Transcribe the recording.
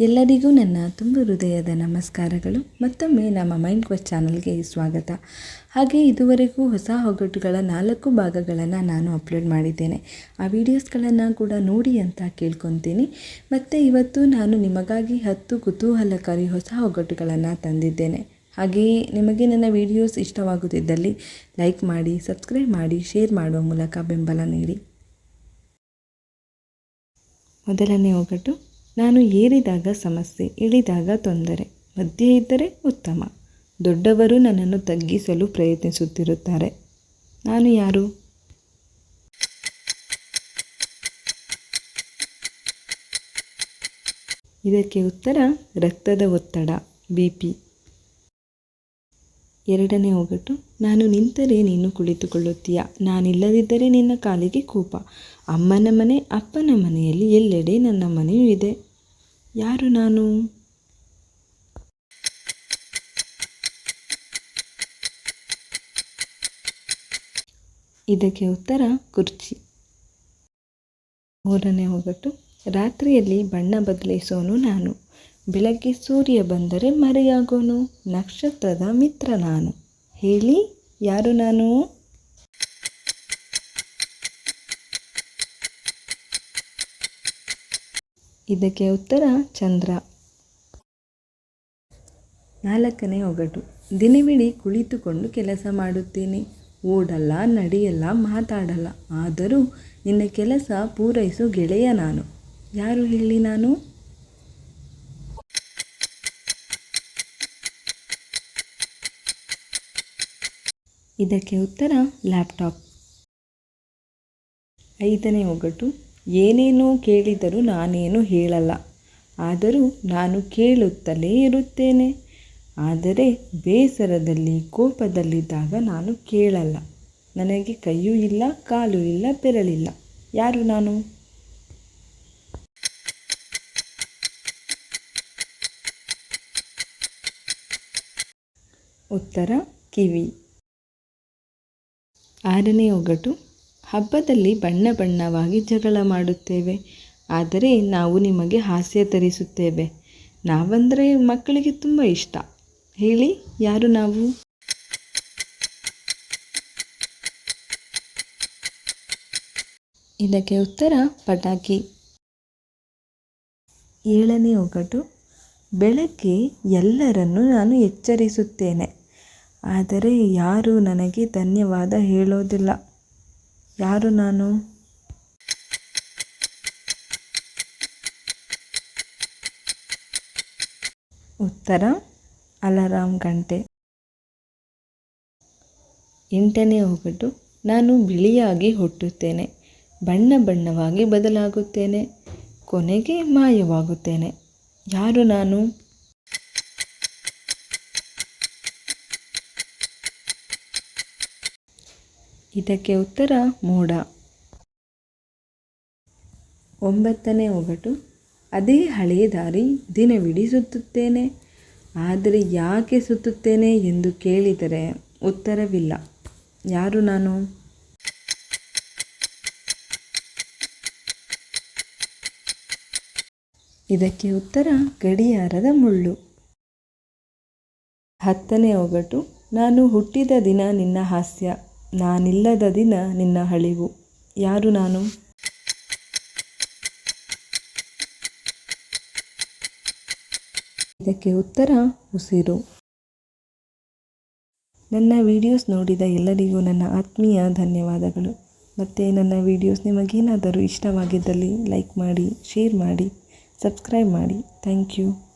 ಎಲ್ಲರಿಗೂ ನನ್ನ ತುಂಬ ಹೃದಯದ ನಮಸ್ಕಾರಗಳು. ಮತ್ತೊಮ್ಮೆ ನಮ್ಮ ಮೈಂಡ್ ಕ್ವೆಸ್ಟ್ ಚಾನಲ್ಗೆ ಸ್ವಾಗತ. ಹಾಗೆ ಇದುವರೆಗೂ ಹೊಸ ಹೊಗಟುಗಳ ನಾಲ್ಕು ಭಾಗಗಳನ್ನು ನಾನು ಅಪ್ಲೋಡ್ ಮಾಡಿದ್ದೇನೆ. ಆ ವಿಡಿಯೋಸ್ಗಳನ್ನು ಕೂಡ ನೋಡಿ ಅಂತ ಕೇಳ್ಕೊತೀನಿ. ಮತ್ತು ಇವತ್ತು ನಾನು ನಿಮಗಾಗಿ ಹತ್ತು ಕುತೂಹಲಕಾರಿ ಹೊಸ ಒಗ್ಗಟ್ಟುಗಳನ್ನು ತಂದಿದ್ದೇನೆ. ಹಾಗೆಯೇ ನಿಮಗೆ ನನ್ನ ವಿಡಿಯೋಸ್ ಇಷ್ಟವಾಗುತ್ತಿದ್ದಲ್ಲಿ ಲೈಕ್ ಮಾಡಿ ಸಬ್ಸ್ಕ್ರೈಬ್ ಮಾಡಿ ಶೇರ್ ಮಾಡುವ ಮೂಲಕ ಬೆಂಬಲ ನೀಡಿ. ಮೊದಲನೇ ಒಗಟು, ನಾನು ಏರಿದಾಗ ಸಮಸ್ಯೆ, ಇಳಿದಾಗ ತೊಂದರೆ, ಮಧ್ಯೆ ಇದ್ದರೆ ಉತ್ತಮ. ದೊಡ್ಡವರು ನನ್ನನ್ನು ತಗ್ಗಿಸಲು ಪ್ರಯತ್ನಿಸುತ್ತಿರುತ್ತಾರೆ. ನಾನು ಯಾರು? ಇದಕ್ಕೆ ಉತ್ತರ, ರಕ್ತದ ಒತ್ತಡ ಬಿ ಪಿ ಎರಡನೇ ಒಗಟು, ನಾನು ನಿಂತರೆ ನೀನು ಕುಳಿತುಕೊಳ್ಳುತ್ತೀಯ? ನಾನಿಲ್ಲದಿದ್ದರೆ ನಿನ್ನ ಕಾಲಿಗೆ ಕೂಪ. ಅಮ್ಮನ ಮನೆ, ಅಪ್ಪನ ಮನೆಯಲ್ಲಿ ಎಲ್ಲೆಡೆ ನನ್ನ ಮನೆಯೂ ಇದೆ. ಯಾರು ನಾನು? ಇದಕ್ಕೆ ಉತ್ತರ ಕುರ್ಚಿ. ಮೂರನೇ ಒಗಟು, ರಾತ್ರಿಯಲ್ಲಿ ಬಣ್ಣ ಬದಲಿಸೋನು ನಾನು. ಬೆಳಗ್ಗೆ ಸೂರ್ಯ ಬಂದರೆ ಮರೆಯಾಗೋನು? ನಕ್ಷತ್ರದ ಮಿತ್ರ ನಾನು. ಹೇಳಿ, ಯಾರು ನಾನು? ಇದಕ್ಕೆ ಉತ್ತರ ಚಂದ್ರ. ನಾಲ್ಕನೇ ಒಗಟು. ದಿನವಿಡೀ ಕುಳಿತುಕೊಂಡು ಕೆಲಸ ಮಾಡುತ್ತೇನೆ. ಓಡಲ್ಲ, ನಡೆಯಲ್ಲ, ಮಾತಾಡಲ್ಲ. ಆದರೂ ನಿನ್ನ ಕೆಲಸ ಪೂರೈಸು ಗೆಳೆಯ ನಾನು. ಯಾರು ಹೇಳಿ ನಾನು? ಇದಕ್ಕೆ ಉತ್ತರ ಲ್ಯಾಪ್ಟಾಪ್. ಐದನೇ ಒಗಟು, ಏನೇನೋ ಕೇಳಿದರೂ ನಾನೇನು ಹೇಳಲ್ಲ. ಆದರೂ ನಾನು ಕೇಳುತ್ತಲೇ ಇರುತ್ತೇನೆ. ಆದರೆ ಬೇಸರದಲ್ಲಿ, ಕೋಪದಲ್ಲಿದ್ದಾಗ ನಾನು ಕೇಳಲ್ಲ. ನನಗೆ ಕೈಯೂ ಇಲ್ಲ, ಕಾಲು ಇಲ್ಲ, ಬೆರಳಿಲ್ಲ. ಯಾರು ನಾನು? ಉತ್ತರ ಕಿವಿ. ಆರನೇ ಒಗಟು, ಹಬ್ಬದಲ್ಲಿ ಬಣ್ಣ ಬಣ್ಣವಾಗಿ ಜಗಳ ಮಾಡುತ್ತೇವೆ. ಆದರೆ ನಾವು ನಿಮಗೆ ಹಾಸ್ಯ ತರಿಸುತ್ತೇವೆ. ನಾವಂದರೆ ಮಕ್ಕಳಿಗೆ ತುಂಬ ಇಷ್ಟ. ಹೇಳಿ, ಯಾರು ನಾವು? ಇದಕ್ಕೆ ಉತ್ತರ ಪಟಾಕಿ. ಏಳನೇ ಒಗಟು, ಬೆಳಗ್ಗೆ ಎಲ್ಲರನ್ನು ನಾನು ಎಚ್ಚರಿಸುತ್ತೇನೆ. ಆದರೆ ಯಾರು ನನಗೆ ಧನ್ಯವಾದ ಹೇಳೋದಿಲ್ಲ. ಯಾರು ನಾನು? ಉತ್ತರ ಅಲಾರಾಮ್ ಗಂಟೆ. ಎಂಟನೇ ಒಗಟು, ನಾನು ಬಿಳಿಯಾಗಿ ಹುಟ್ಟುತ್ತೇನೆ, ಬಣ್ಣ ಬಣ್ಣವಾಗಿ ಬದಲಾಗುತ್ತೇನೆ, ಕೊನೆಗೆ ಮಾಯವಾಗುತ್ತೇನೆ. ಯಾರು ನಾನು? ಇದಕ್ಕೆ ಉತ್ತರ ಮೋಡ. ಒಂಬತ್ತನೇ ಒಗಟು. ಅದೇ ಹಳೆಯ ದಾರಿ ದಿನವಿಡೀ ಸುತ್ತುತ್ತೇನೆ. ಆದರೆ ಯಾಕೆ ಸುತ್ತುತ್ತೇನೆ ಎಂದು ಕೇಳಿದರೆ ಉತ್ತರವಿಲ್ಲ. ಯಾರು ನಾನು? ಇದಕ್ಕೆ ಉತ್ತರ ಗಡಿಯಾರದ ಮುಳ್ಳು. ಹತ್ತನೇ ಒಗಟು. ನಾನು ಹುಟ್ಟಿದ ದಿನ ನಿನ್ನ ಹಾಸ್ಯ. ನಾನಿಲ್ಲದ ದಿನ ನಿನ್ನ ಹಳಿವು. ಯಾರು ನಾನು? ಇದಕ್ಕೆ ಉತ್ತರ, ಉಸಿರು. ನನ್ನ ವಿಡಿಯೋಸ್ ನೋಡಿದ ಎಲ್ಲರಿಗೂ ನನ್ನ ಆತ್ಮೀಯ ಧನ್ಯವಾದಗಳು. ಮತ್ತು ನನ್ನ ವಿಡಿಯೋಸ್ ನಿಮಗೇನಾದರೂ ಇಷ್ಟವಾಗಿದ್ದಲ್ಲಿ ಲೈಕ್ ಮಾಡಿ, ಶೇರ್ ಮಾಡಿ, ಸಬ್ಸ್ಕ್ರೈಬ್ ಮಾಡಿ. Thank you.